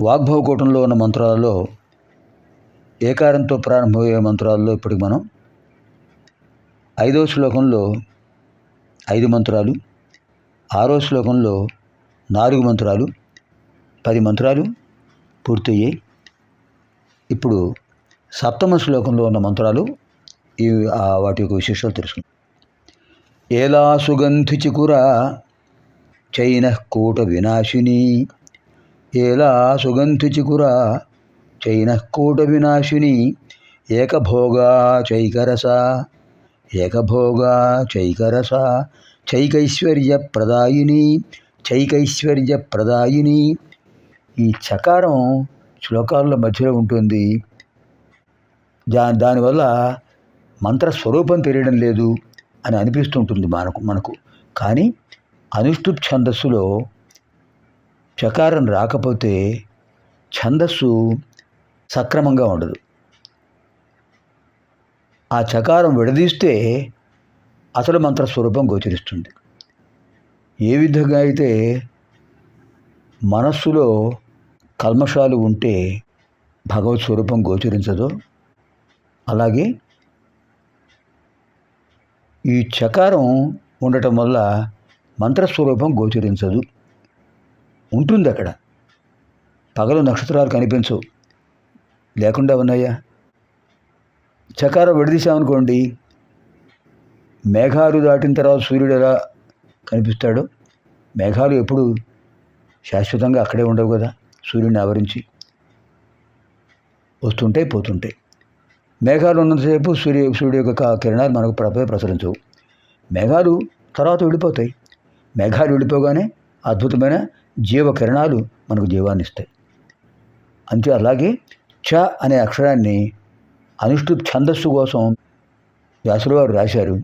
వాగ్భవకూటంలో ఉన్న మంత్రాలలో ఏకారంతో ప్రారంభమయ్యే మంత్రాల్లో ఇప్పటికి మనం ఐదో శ్లోకంలో ఐదు మంత్రాలు ఆరో శ్లోకంలో నాలుగు మంత్రాలు పది మంత్రాలు పూర్తయ్యాయి ఇప్పుడు సప్తమ శ్లోకంలో ఉన్న మంత్రాలు ఈ వాటి యొక్క విశేషాలు తెలుసుకుందాం. ఏలా సుగంధి చికుర చైన కూట వినాశిని ఏలా సుగంధి చికుర చైన కూట వినాశిని ఏకభోగా చైకరస ఏకభోగా చైకరస చైకైశ్వర్య ప్రదాయిని చైకైశ్వర్య ప్రదాయిని. ఈ చకారం శ్లోకాల మధ్యలో ఉంటుంది. దా దానివల్ల మంత్ర స్వరూపం తెలియడం లేదు అని అనిపిస్తుంటుంది మనకు మనకు. కానీ అనుష్ఠుప్ ఛందస్సులో చకారం రాకపోతే ఛందస్సు సక్రమంగా ఉండదు. ఆ చకారం విడదీస్తే అసలు మంత్ర స్వరూపం గోచరిస్తుంది. ఏ విధంగా అయితే మనస్సులో కల్మషాలు ఉంటే భగవత్ స్వరూపం గోచరించదో. అలాగే ఈ చకారం ఉండటం వల్ల మంత్రస్వరూపం గోచరించదు. ఉంటుంది అక్కడ. పగలు నక్షత్రాలు కనిపించవు లేకుండా ఉన్నాయా? చకారం విడదీశామనుకోండి మేఘాలు దాటిన తర్వాత సూర్యుడు ఎలా కనిపిస్తాడో? మేఘాలు ఎప్పుడు శాశ్వతంగా అక్కడే ఉండవు కదా సూర్యుడిని ఆవరించి. వస్తుంటాయి పోతుంటాయి. మేఘాలు ఉన్నంతసేపు సూర్య సూర్యుడు యొక్క కిరణాలు మనకు ప్రపై ప్రసరించవు. మేఘాలు తర్వాత వెళ్ళిపోతాయి మేఘాలు వెళ్ళిపోగానే అద్భుతమైన జీవ కిరణాలు మనకు జీవాన్ని ఇస్తాయి అంతే అలాగే చ అనే అక్షరాన్ని అనుష్ఠుత్ ఛందస్సు కోసం వ్యాసులు వారు రాశారు.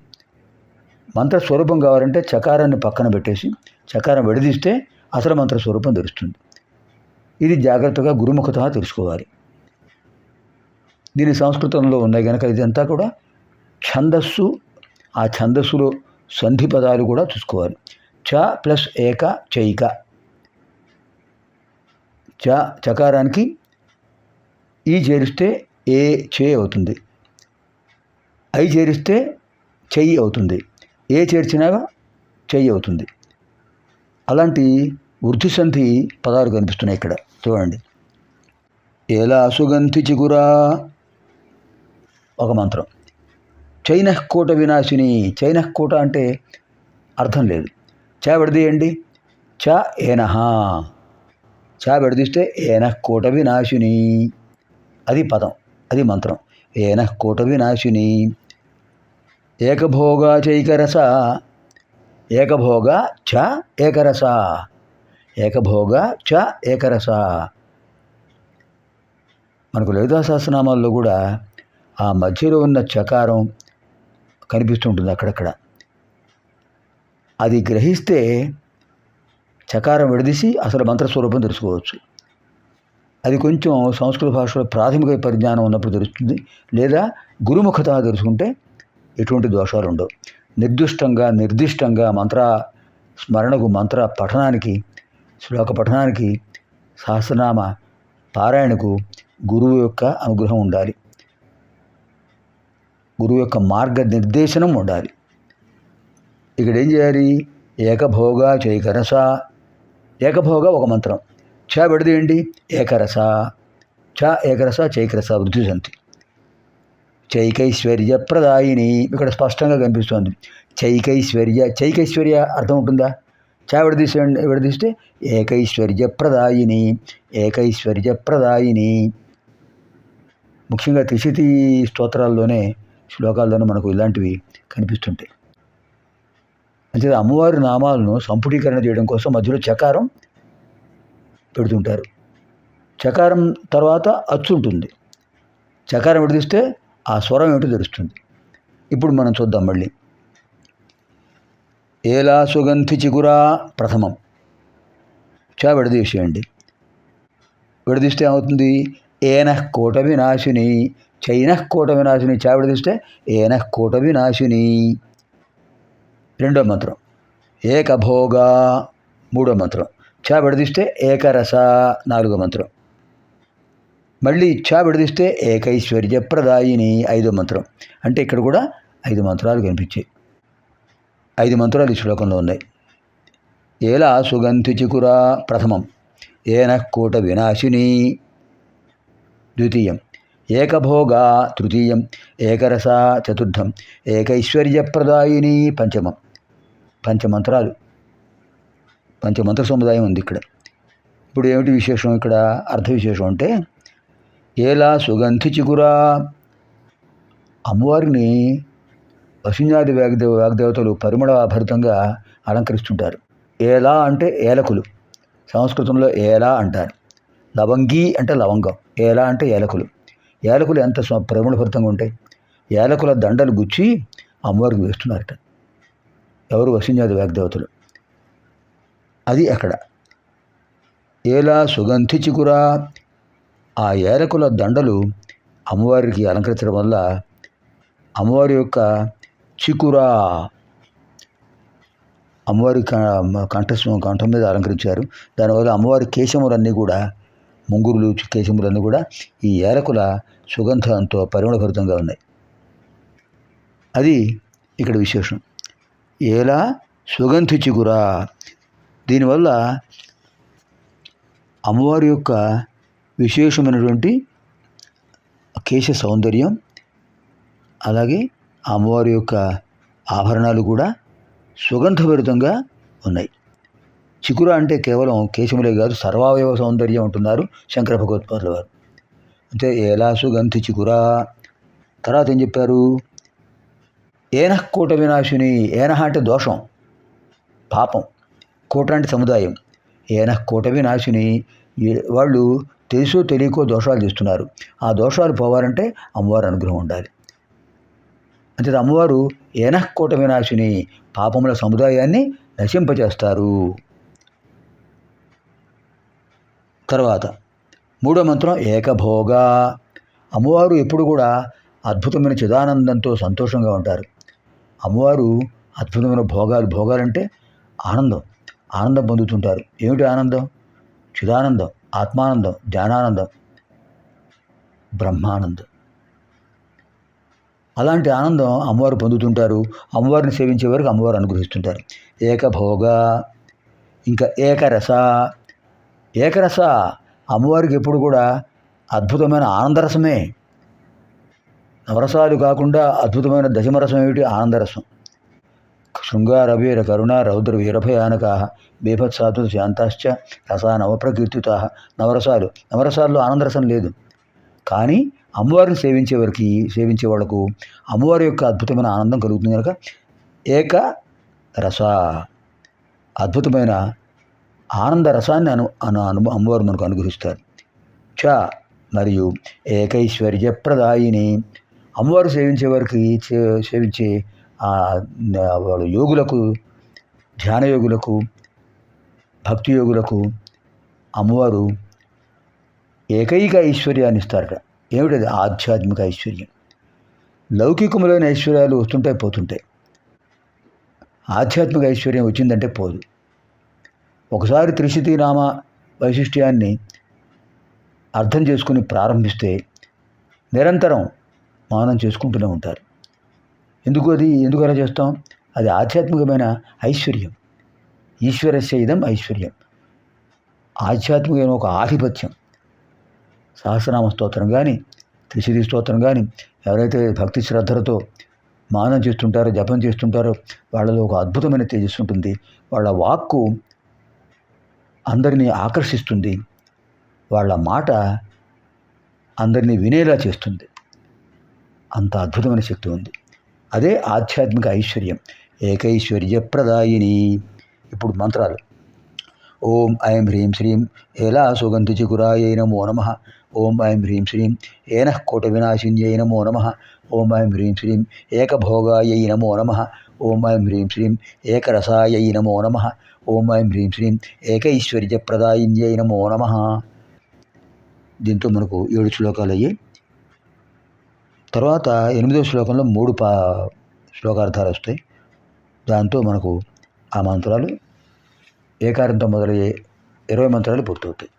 మంత్ర స్వరూపం కావాలంటే చకారాన్ని పక్కన పెట్టేసి చకారం విడదీస్తే అసలు మంత్ర స్వరూపం తెలుస్తుంది. ఇది జాగ్రత్తగా గురుముఖత తెలుసుకోవాలి. దీని సంస్కృతంలో ఉన్నాయి కనుక ఇదంతా కూడా ఛందస్సు ఆ ఛందస్సులో సంధి పదాలు కూడా చూసుకోవాలి. చ ప్లస్ ఏక చైక చ చకారానికి ఈ చేరిస్తే ఏ చే అవుతుంది? ఐ చేరిస్తే చెయ్యి అవుతుంది. ఏ చేర్చినా చెయ్యి అవుతుంది. అలాంటి వృద్ధి సంధి పదాలు కనిపిస్తున్నాయి ఇక్కడ. చూడండి. ఎలా సుగంధి చిగురా? ఒక మంత్రం. చైనఃకోట వినాశిని. చైనఃకోట అంటే అర్థం లేదు. చా విడదీయండి. చ ఏనహా. చా విడదీస్తే ఏనఃకోట వినాశిని అది పదం అది మంత్రం. ఏనఃకోట వినాశిని ఏకభోగా చైకరస ఏకభోగ చ ఏకరస. ఏకభోగ చ ఏకరస. మనకు లలితా సహస్రనామాల్లో కూడా ఆ మధ్యలో ఉన్న చకారం కనిపిస్తుంటుంది అక్కడక్కడ. అది గ్రహిస్తే చకారం విడదీసి అసలు మంత్రస్వరూపం తెలుసుకోవచ్చు. అది కొంచెం సంస్కృత భాషలో ప్రాథమిక పరిజ్ఞానం ఉన్నప్పుడు తెలుస్తుంది. లేదా గురుముఖత తెలుసుకుంటే ఎటువంటి దోషాలు ఉండవు. నిర్దిష్టంగా నిర్దిష్టంగా మంత్ర స్మరణకు మంత్ర పఠనానికి శ్లోక పఠనానికి సహస్రనామ పారాయణకు గురువు యొక్క అనుగ్రహం ఉండాలి. గురువు యొక్క మార్గనిర్దేశనం ఉండాలి. ఇక్కడ ఏం చేయాలి? ఏకభోగ చైకరస ఏకభోగా ఒక మంత్రం. చ విడదీయండి ఏకరస. చ ఏకరస చైకరస వృద్ధి సంతి చైకైశ్వర్య ప్రదాయిని. ఇక్కడ స్పష్టంగా కనిపిస్తోంది. చైకైశ్వర్య చైకైశ్వర్య అర్థం ఉంటుందా? చా విడదీసే విడదీస్తే ఏకైశ్వర్య ప్రదాయిని. ఏకైశ్వర్య ప్రదాయిని. ముఖ్యంగా త్రిశతి స్తోత్రాల్లోనే శ్లోకాల్లోనే మనకు ఇలాంటివి కనిపిస్తుంటాయి. అంతే అమ్మవారి నామాలను సంపుటీకరణ చేయడం కోసం మధ్యలో చకారం పెడుతుంటారు. చకారం తర్వాత అచ్చు ఉంటుంది. చకారం విడదీస్తే ఆ స్వరం ఏమిటో తెలుస్తుంది? ఇప్పుడు మనం చూద్దాం మళ్ళీ. ఏలా సుగంధి చిగురా ప్రథమం. చా విడదీసేయండి. విడదీస్తే ఏమవుతుంది? ఏనః కోట వినాశిని. చైనః కోట వినాశిని. చా విడదీస్తే ఏనః కోట వినాశిని. రెండో మంత్రం. ఏకభోగ మూడో మంత్రం. చా విడదీస్తే ఏకరస నాలుగో మంత్రం. మళ్ళీ చా విడదీస్తే ఏకైశ్వర్య ప్రదాయిని ఐదో మంత్రం. అంటే ఇక్కడ కూడా ఐదు మంత్రాలు కనిపించాయి. ఐదు మంత్రాలు ఈ శ్లోకంలో ఉన్నాయి. ఏలా సుగంధి చికురా ప్రథమం. ఏన కూట వినాశిని. ద్వితీయం. ఏకభోగ తృతీయం. ఏకరస చతుర్థం. ఏకైశ్వర్యప్రదాయిని పంచమం. పంచమంత్రాలు. పంచమంత్ర సముదాయం ఉంది ఇక్కడ. ఇప్పుడు ఏమిటి విశేషం ఇక్కడ? అర్థ విశేషం అంటే ఏలా సుగంధి చిగురా అమ్మవారిని వసుంజాది వాగ్దేవ వాగ్దేవతలు పరిమళభరితంగా అలంకరిస్తుంటారు. ఏలా అంటే ఏలకులు. సంస్కృతంలో ఏలా అంటారు. లవంగి అంటే లవంగం. ఏలా అంటే ఏలకులు. ఏలకులు ఎంత పరిమళభరితంగా ఉంటాయి? ఏలకుల దండలు గుచ్చి అమ్మవారికి వేస్తున్నారట. ఎవరు వసుంజాది వాగ్దేవతలు? అది అక్కడ ఏలా సుగంధి చిగురా? ఆ ఏలకుల దండలు అమ్మవారికి అలంకరించడం వల్ల అమ్మవారి యొక్క చికురా అమ్మవారి కంఠస్వం కంఠం మీద అలంకరించారు. దానివల్ల అమ్మవారి కేశములన్నీ కూడా ముంగురులు కేశములన్నీ కూడా ఈ ఏలకుల సుగంధంతో పరిమళభరితంగా ఉన్నాయి. అది ఇక్కడ విశేషం. ఎలా సుగంధి చిగురా. దీనివల్ల అమ్మవారి యొక్క విశేషమైనటువంటి కేశ సౌందర్యం అలాగే అమ్మవారి యొక్క ఆభరణాలు కూడా సుగంధభరితంగా ఉన్నాయి. చికుర అంటే కేవలం కేశములే కాదు సర్వావయవ సౌందర్యం అంటున్నారు శంకర భగవత్పాదుల వారు. అంటే ఎలా సుగంధి చికుర తర్వాత ఏం చెప్పారు? ఏనః కూట వినాశిని ఏనహ అంటే దోషం పాపం కూట అంటే సముదాయం. ఏనః కూట వినాశిని వాళ్ళు తెలుసో తెలియకో దోషాలు చేస్తున్నారు. ఆ దోషాలు పోవాలంటే అమ్మవారి అనుగ్రహం ఉండాలి. అంతే అమ్మవారు ఏనః కూట వినాశిని పాపముల సముదాయాన్ని నశింపచేస్తారు. తర్వాత మూడో మంత్రం ఏకభోగ. అమ్మవారు ఎప్పుడు కూడా అద్భుతమైన చిదానందంతో సంతోషంగా ఉంటారు. అమ్మవారు అద్భుతమైన భోగాలు భోగాలంటే ఆనందం. ఆనందం పొందుతుంటారు. ఏమిటి ఆనందం? చిదానందం ఆత్మానందం ధ్యానానందం బ్రహ్మానందం. అలాంటి ఆనందం అమ్మవారు పొందుతుంటారు. అమ్మవారిని సేవించే వరకు అమ్మవారు అనుగ్రహిస్తుంటారు. ఏకభోగ ఇంకా ఏకరస. ఏకరస అమ్మవారికి ఎప్పుడు కూడా అద్భుతమైన ఆనందరసమే. నవరసాలు కాకుండా అద్భుతమైన దశమరసం ఏమిటి? ఆనందరసం. శృంగార వీర కరుణ రౌద్ర వీరభయానక బీభత్సాతు శాంతాశ్చ రసా నవప్రకీర్తిత నవరసాలు. నవరసాల్లో ఆనందరసం లేదు. కానీ అమ్మవారిని సేవించే వారికి సేవించే వాళ్ళకు అమ్మవారి యొక్క అద్భుతమైన ఆనందం కలుగుతుంది కనుక ఏక రస. అద్భుతమైన ఆనంద రసాన్ని అను అను అను అమ్మవారు మనకు అనుగ్రహిస్తారు. చ మరియు ఏకైశ్వర్యప్రదాయిని అమ్మవారు సేవించే వారికి చే- సేవించే వాళ్ళు వాళ్ళ యోగులకు ధ్యాన యోగులకు భక్తి యోగులకు అమ్మవారు ఏకైక ఐశ్వర్యాన్ని ఇస్తారట. ఏమిటది? ఆధ్యాత్మిక ఐశ్వర్యం. లౌకికములైన ఐశ్వర్యాలు వస్తుంటాయి పోతుంటాయి. ఆధ్యాత్మిక ఐశ్వర్యం వచ్చిందంటే పోదు. ఒకసారి త్రిశతి నామ వైశిష్ట్యాన్ని అర్థం చేసుకుని ప్రారంభిస్తే నిరంతరం మానం చేసుకుంటూనే ఉంటారు. ఎందుకు అది? ఎందుకు అలా చేస్తాం? అది ఆధ్యాత్మికమైన ఐశ్వర్యం. ఈశ్వరస్య ఇదం ఐశ్వర్యం. ఆధ్యాత్మికమైన ఒక ఆధిపత్యం. సహస్రనామ స్తోత్రం కానీ త్రిశిరి స్తోత్రం కానీ ఎవరైతే భక్తి శ్రద్ధలతో మానం చేస్తుంటారో జపం చేస్తుంటారో వాళ్ళలో ఒక అద్భుతమైన తేజస్సు ఉంటుంది. వాళ్ళ వాక్కు అందరినీ ఆకర్షిస్తుంది. వాళ్ళ మాట అందరినీ వినేలా చేస్తుంది. అంత అద్భుతమైన శక్తి ఉంది. అదే ఆధ్యాత్మిక ఐశ్వర్యం. ఏకైశ్వర్య ప్రదాయిని ఇప్పుడు మంత్రాలు. ఓం ఐం హ్రీం శ్రీం ఏలా సుగంధి చికురాయ నమో నమ. ఓం ఐం హ్రీం శ్రీం ఏన కోట వినాశిన్యై నమో నమ. ఓం ఐం హ్రీం శ్రీం ఏకభోగాయై నమో నమ. ఓం ఐం హ్రీం శ్రీం ఏకరసాయై నమో నమ. ఓం ఐం హ్రీం శ్రీం ఏకైశ్వర్య ప్రదాయిన్యై నమో నమ. దీంతో మనకు ఏడు శ్లోకాలు అయ్యాయి తర్వాత ఎనిమిదవ శ్లోకంలో మూడు పా శ్లోకార్థాలు వస్తాయి. దాంతో మనకు ఆ మంత్రాలు ఏకారంతో మొదలయ్యే ఇరవై మంత్రాలు పూర్తవుతాయి.